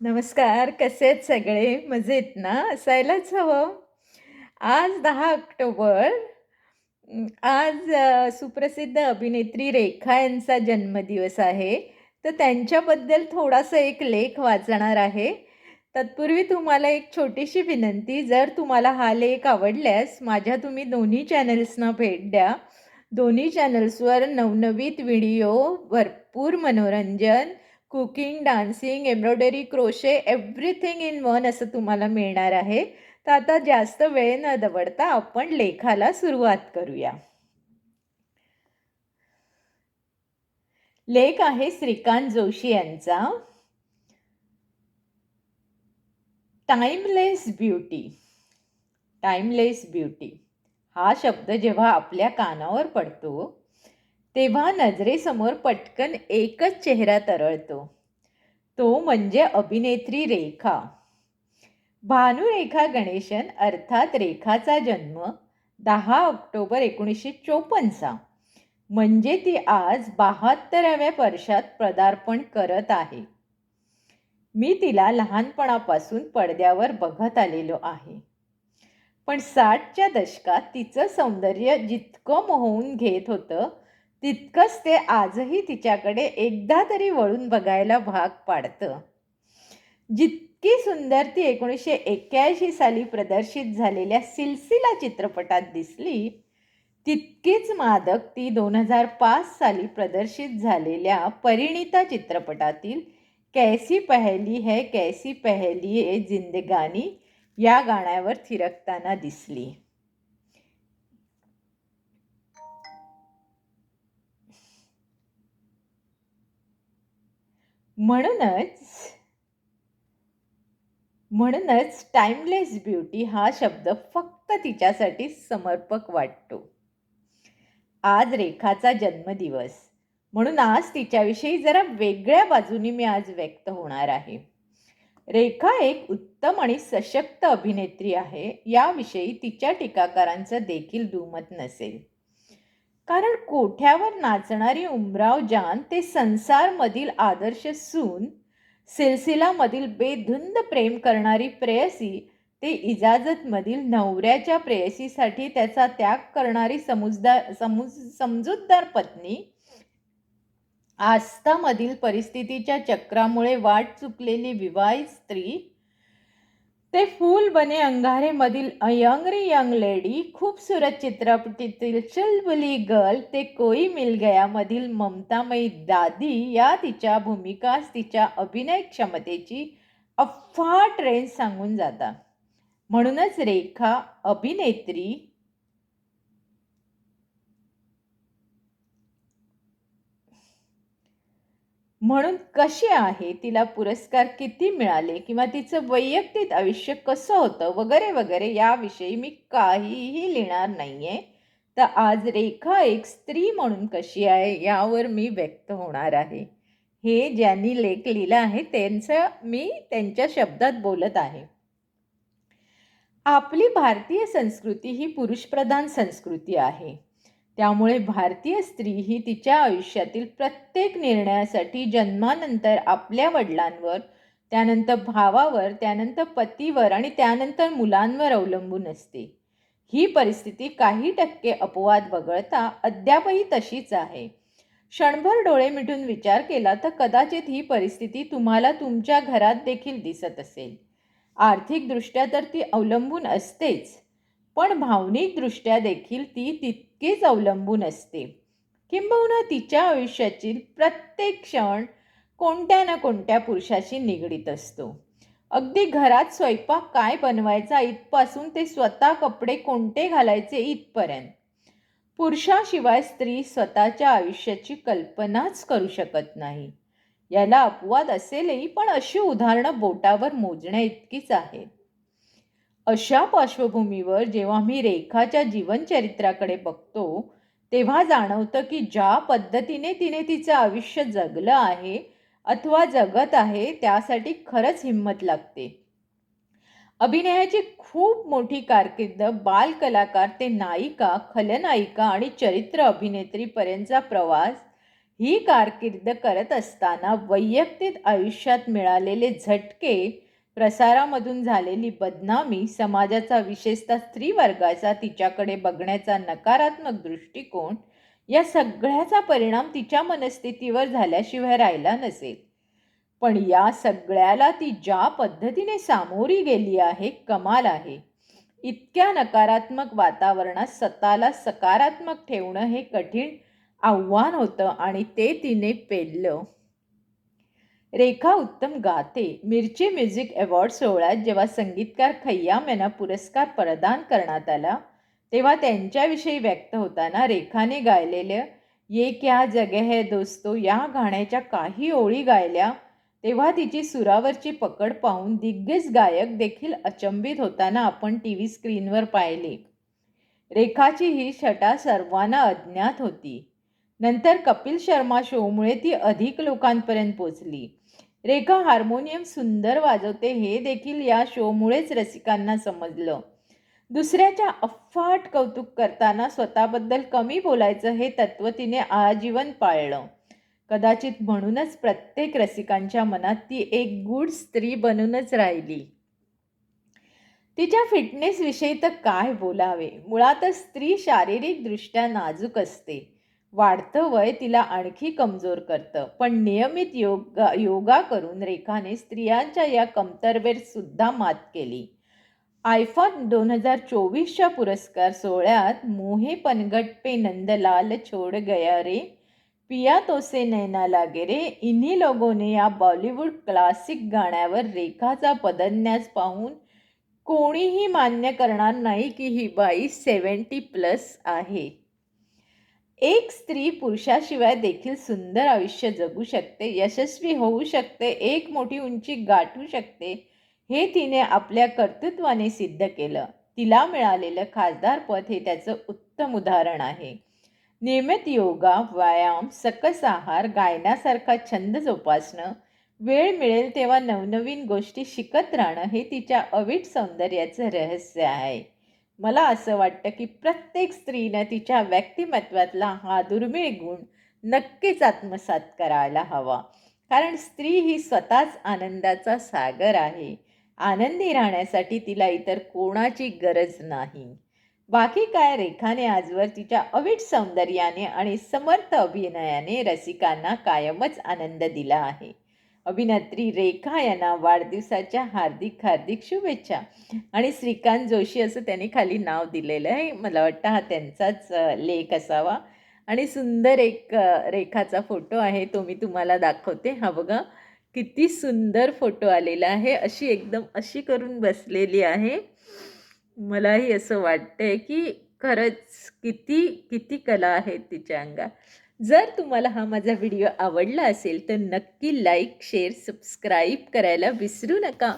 नमस्कार कसे आहेत सगळे? मजेत ना? असायलाच हवं. आज दहा ऑक्टोबर. आज सुप्रसिद्ध अभिनेत्री रेखा यांचा जन्मदिवस आहे. तर त्यांच्याबद्दल थोडासा एक लेख वाचणार आहे. तत्पूर्वी तुम्हाला एक छोटीशी विनंती. जर तुम्हाला हा लेख आवडल्यास माझ्या तुम्ही दोन्ही चॅनल्सना भेट द्या. दोन्ही चॅनल्सवर नवनवीत व्हिडिओ भरपूर मनोरंजन cooking dancing embroidery crochet everything in one असं तुम्हाला मिळणार आहे. तर आता जास्त वेळ न दवडता आपण लेखाला सुरुवात करूया. लेख आहे श्रीकांत जोशी यांचा. टाइमलेस ब्युटी टाइमलेस ब्युटी हा शब्द जेव्हा आपल्या कानावर पडतो तेव्हा नजरेसमोर पटकन एकच चेहरा तरळतो. तो म्हणजे अभिनेत्री रेखा. भानुरेखा गणेशन अर्थात रेखाचा जन्म दहा ऑक्टोबर एकोणीसशे चोपन्नचा. म्हणजे ती आज बहात्तराव्या वर्षात पदार्पण करत आहे. मी तिला लहानपणापासून पडद्यावर बघत आलेलो आहे. पण साठच्या दशकात तिचं सौंदर्य जितकं मोहवून घेत होतं तितकंच ते आजही तिच्याकडे एकदा तरी वळून बघायला भाग पाडतं. जितकी सुंदर ती एकोणीसशे एक्क्याऐंशी साली प्रदर्शित झालेल्या सिलसिला चित्रपटात दिसली तितकीच मादक ती दोन हजार पाच साली प्रदर्शित झालेल्या परिणिता चित्रपटातील कैसी पहली है कैसी पहली है जिंदगानी या गाण्यावर थिरकताना दिसली. म्हणूनच म्हणूनच टाइमलेस ब्युटी हा शब्द फक्त तिच्यासाठी समर्पक वाटतो. आज रेखाचा जन्मदिवस. म्हणून आज तिच्याविषयी जरा वेगळ्या बाजूनी मी आज व्यक्त होणार आहे. रेखा एक उत्तम आणि सशक्त अभिनेत्री आहे. याविषयी तिच्या टीकाकारांचं देखील दुमत नसेल. कारण कोठ्यावर नाचणारी उमराव जान ते संसारमधील आदर्श सून सिलसिलामधील बेधुंद प्रेम करणारी प्रेयसी ते इजाजतमधील नवऱ्याच्या प्रेयसीसाठी त्याचा त्याग करणारी समजदार समूज समजूतदार पत्नी आस्थामधील परिस्थितीच्या चक्रामुळे वाट चुकलेली विवाहित स्त्री ते फूल बने अंगारेमधील यंग रे यंग लेडी खूपसूरत चित्रपटीतील चुलबुली गर्ल ते कोई मिल गयामधील ममतामयी दादी या तिच्या भूमिकास तिच्या अभिनय क्षमतेची अफाट रेंज सांगून जातात म्हणूनच रेखा अभिनेत्री म्हणून कशी आहे तिला पुरस्कार किती मिळाले किंवा तिचं वैयक्तिक आयुष्य कसं होतं वगैरे वगैरे याविषयी मी काहीही लिहिणार नाही आहे तर आज रेखा एक स्त्री म्हणून कशी आहे यावर मी व्यक्त होणार आहे. हे ज्यांनी लेख लिहिला आहे त्यांचं मी त्यांच्या शब्दात बोलत आहे. आपली भारतीय संस्कृती ही पुरुषप्रधान संस्कृती आहे. त्यामुळे भारतीय स्त्री ही तिच्या आयुष्यातील प्रत्येक निर्णयासाठी जन्मानंतर आपल्या वडिलांवर त्यानंतर भावावर त्यानंतर पतीवर आणि त्यानंतर मुलांवर अवलंबून असते. ही परिस्थिती काही टक्के अपवाद वगळता अद्यापही तशीच आहे. क्षणभर डोळे मिटून विचार केला तर कदाचित ही परिस्थिती तुम्हाला तुमच्या घरात देखील दिसत असेल. आर्थिकदृष्ट्या तर ती अवलंबून असतेच. पण भावनिकदृष्ट्या देखील ती तितकीच अवलंबून असते. किंबहुना तिच्या आयुष्यातील प्रत्येक क्षण कोणत्या ना कोणत्या पुरुषाशी निगडीत असतो. अगदी घरात स्वयंपाक काय बनवायचा इथपासून ते स्वतः कपडे कोणते घालायचे इथपर्यंत. पुरुषाशिवाय स्त्री स्वतःच्या आयुष्याची कल्पनाच करू शकत नाही. याला अपवाद असेलही पण अशी उदाहरणं बोटावर मोजण्या इतकीच आहेत. अशा पार्श्वभूमीवर जेव्हा मी रेखाच्या जीवनचरित्राकडे बघतो तेव्हा जाणवतं की ज्या पद्धतीने तिने तिचं आयुष्य जगलं आहे अथवा जगत आहे त्यासाठी खरंच हिंमत लागते. अभिनयाची खूप मोठी कारकीर्द बालकलाकार ते नायिका खलनायिका आणि चरित्र अभिनेत्रीपर्यंतचा प्रवास ही कारकीर्द करत असताना वैयक्तिक आयुष्यात मिळालेले झटके प्रसारामधून झालेली बदनामी समाजाचा विशेषतः स्त्री वर्गाचा तिच्याकडे बघण्याचा नकारात्मक दृष्टिकोन या सगळ्याचा परिणाम तिच्या मनस्थितीवर झाल्याशिवाय राहिला नसेल. पण या सगळ्याला ती ज्या पद्धतीने सामोरी गेली आहे कमाल आहे. इतक्या नकारात्मक वातावरणात स्वतःला सकारात्मक ठेवणं हे कठीण आव्हान होतं आणि ते तिने पेललं. रेखा उत्तम गाते. मिरची म्युझिक अवॉर्ड सोहळ्यात जेव्हा संगीतकार खय्याम यांना पुरस्कार प्रदान करण्यात आला तेव्हा त्यांच्याविषयी व्यक्त होताना रेखाने गायलेल्या ये क्या जगे है दोस्तो या गाण्याच्या काही ओळी गायल्या तेव्हा तिची सुरावरची पकड पाहून दिग्गज गायक देखील अचंबित होताना आपण टी व्ही स्क्रीनवर पाहिले. रेखाची ही छटा सर्वांना अज्ञात होती. नंतर कपिल शर्मा शोमुळे ती अधिक लोकांपर्यंत पोचली रेखा हार्मोनियम सुंदर वाजवते हे देखील या शोमुळेच रसिकांना समजलं. दुसऱ्याच्या अफाट कौतुक करताना स्वतःबद्दल कमी बोलायचं हे तत्व तिने आजीवन पाळलं. कदाचित म्हणूनच प्रत्येक रसिकांच्या मनात ती एक गुड स्त्री बनूनच राहिली. तिच्या फिटनेसविषयी तर काय बोलावे? मुळातच स्त्री शारीरिकदृष्ट्या नाजूक असते. वाढतं वय तिला आणखी कमजोर करतं. पण नियमित योगा योगा करून रेखाने स्त्रियांच्या या कमतरवेर सुद्धा मात केली. आयफॉन दोन हजार चोवीसच्या पुरस्कार सोहळ्यात मोहे पनगट पे नंदलाल छोड गया रे पिया तोसे नैना लागे रे इन्ही लोगोने या बॉलिवूड क्लासिक गाण्यावर रेखाचा पदन्यास पाहून कोणीही मान्य करणार नाही की ही बाई सेवन्टी प्लस आहे. एक स्त्री पुरुषाशिवाय देखील सुंदर आयुष्य जगू शकते यशस्वी होऊ शकते एक मोठी उंची गाठू शकते हे तिने आपल्या कर्तृत्वाने सिद्ध केलं. तिला मिळालेलं खासदारपद हे त्याचं उत्तम उदाहरण आहे. नियमित योगा व्यायाम सकस आहार गायनासारखा छंद जोपासणं वेळ मिळेल तेव्हा नवनवीन गोष्टी शिकत राहणं हे तिच्या अवीट सौंदर्याचं रहस्य आहे. मला असं वाटतं की प्रत्येक स्त्रीनं तिच्या व्यक्तिमत्वातला हा दुर्मिळ गुण नक्कीच आत्मसात करायला हवा. कारण स्त्री ही स्वतःच आनंदाचा सागर आहे. आनंदी राहण्यासाठी तिला इतर कोणाची गरज नाही. बाकी काय रेखाने आजवर तिच्या अवीट सौंदर्याने आणि समर्थ अभिनयाने रसिकांना कायमच आनंद दिला आहे. अभिनेत्री रेखा यांना वाढदिवसाच्या हार्दिक हार्दिक शुभेच्छा. आणि श्रीकांत जोशी असं त्यांनी खाली नाव दिलेलं आहे. मला वाटतं हा त्यांचाच लेख असावा. आणि सुंदर एक रेखाचा फोटो आहे. तो मी तुम्हाला दाखवते. हा बघा. किती सुंदर फोटो आलेला आहे. अशी एकदम अशी करून बसलेली आहे. मलाही असं वाटतंय की खरंच किती किती कला आहेत तिच्या अंगात. जर तुम्हाला हा माझा व्हिडिओ आवडला असेल तर नक्की लाईक शेअर सबस्क्राईब करायला विसरू नका.